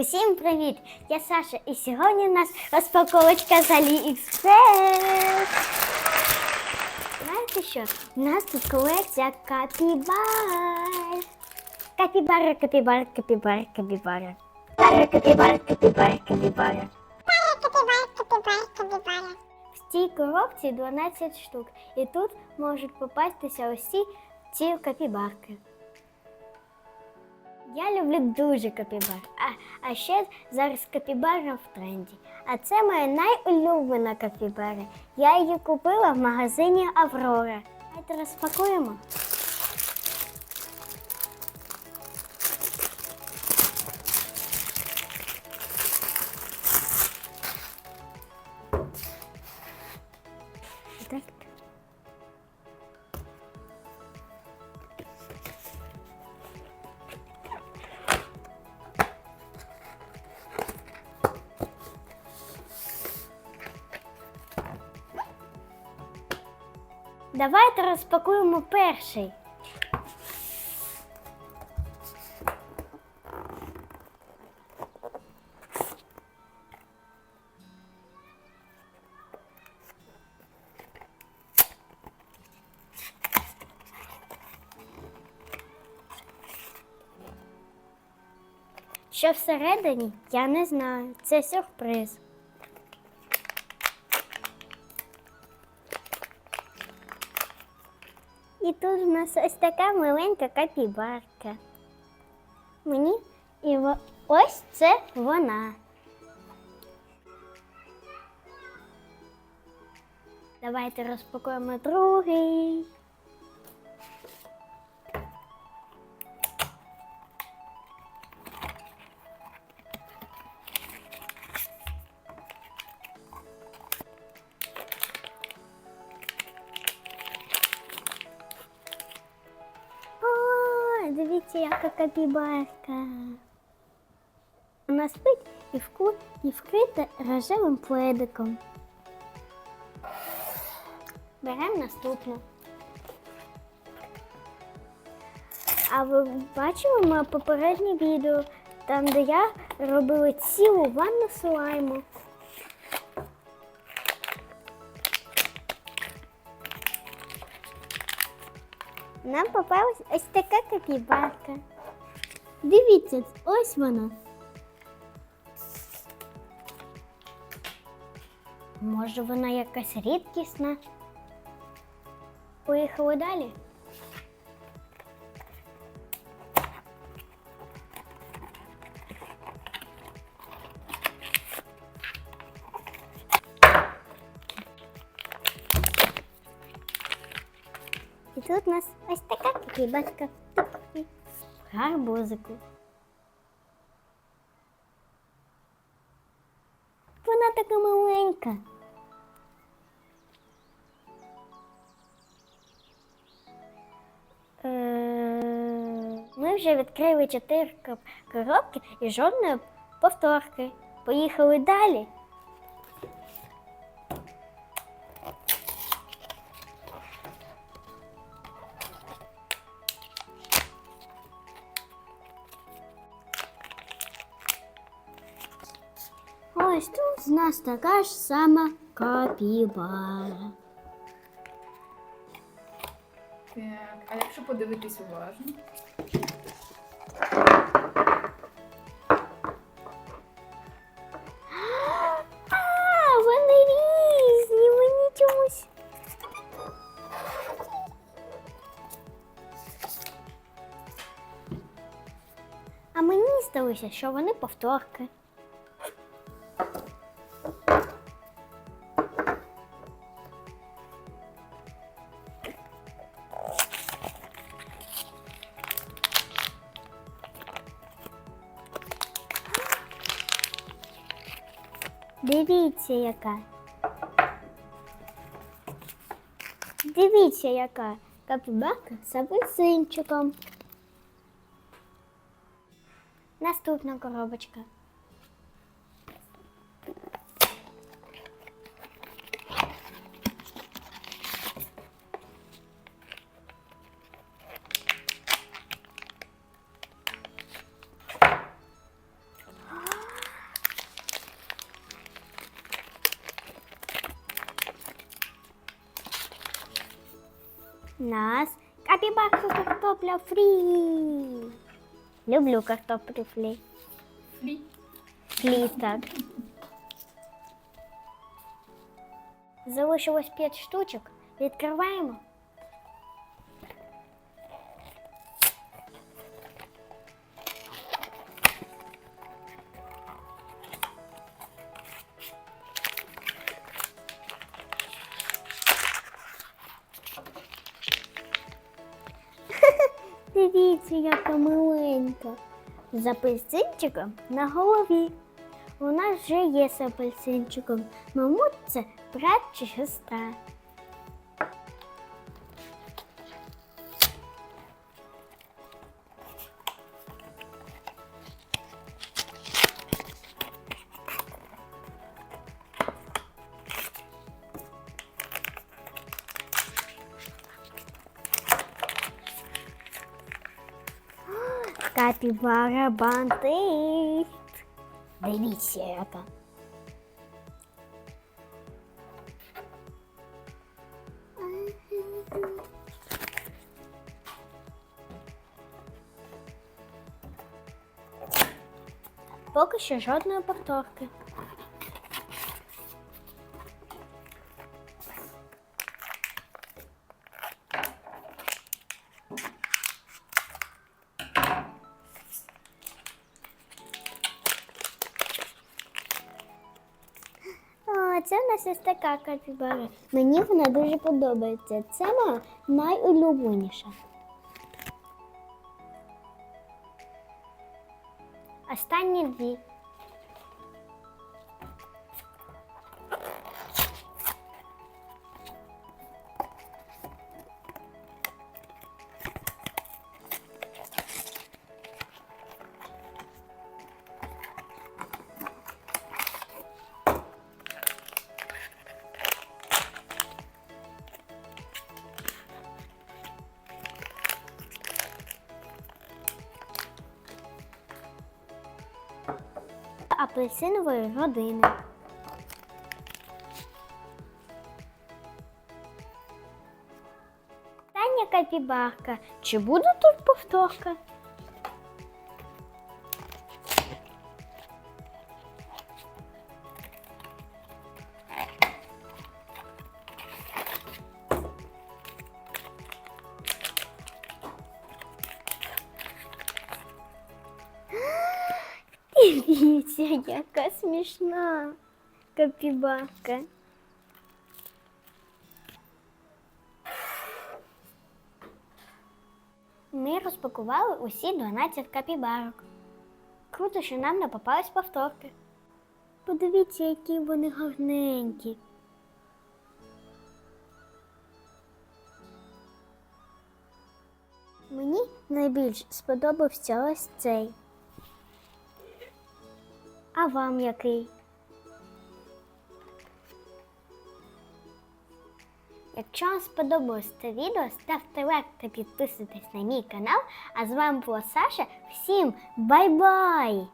Усім привіт! Я Саша, і сьогодні у нас розпаковочка з AliExpress. Знаєте що? У нас тут колекція капібар. Капібара, капібара, капібара, капібара. Капібара, капібара, капібара, капібара. В цій коробці 12 штук, і тут можуть попастися усі ці капібарки. Я люблю дуже капібар. А, а ще зараз капібара в тренді. А це моя найулюблена капібара. Я її купила в магазині Аврора. Давайте розпакуємо. Давайте розпакуємо перший. Що всередині, я не знаю. Це сюрприз. І тут в нас ось така маленька капібарка. Мені і ось це вона. Давайте розпакуємо другий. Дивіться, яка капібарка. Вона спить і, вку... і вкрита рожевим пледиком. Беремо наступну. А ви бачили моє попереднє відео, там, де я робила цілу ванну слайму. Нам попалась ось така капібарка. Дивіться, ось вона. Може, вона якась рідкісна. Поїхали далі. І тут у нас ось така капібарка в гарбузику. Вона така маленька. Е, Ми вже відкрили чотири коробки і жодної повторки. Поїхали далі. Ось тут у нас така ж сама капібара. Так, а якщо подивитись уважно? А, вони різні, мені чомусь. А мені здалося, що вони повторки. Дивіться, яка. Дивіться, яка капібарка з апельсинчиком. Наступна коробочка. Нас капібарка картопля фрі. Люблю картоплю фрі. Флі. Флі, так. Залишилось 5 штучок. Відкриваємо. Дивіться, яка миленька. З апельсинчиком на голові. Нас вже є з апельсинчиком. Мабуть, це брат чи сестра. Капібара бандит. Дивіться, яка. Поки що жодної повторки. О, це в нас ось така капібара. Мені вона дуже подобається. Це моя найулюбленіша. Останні дві. Апельсинової родини. Таня капібарка. Чи буде тут повторка? Дивіться, яка смішна капібарка. Ми розпакували усі 12 капібарок. Круто, що нам не попались повторки. Подивіться, які вони гарненькі. Мені найбільш сподобався ось цей. А вам який? Якщо вам сподобалось це відео, ставте лайк та підписуйтесь на мій канал. А з вами була Саша. Всім бай-бай!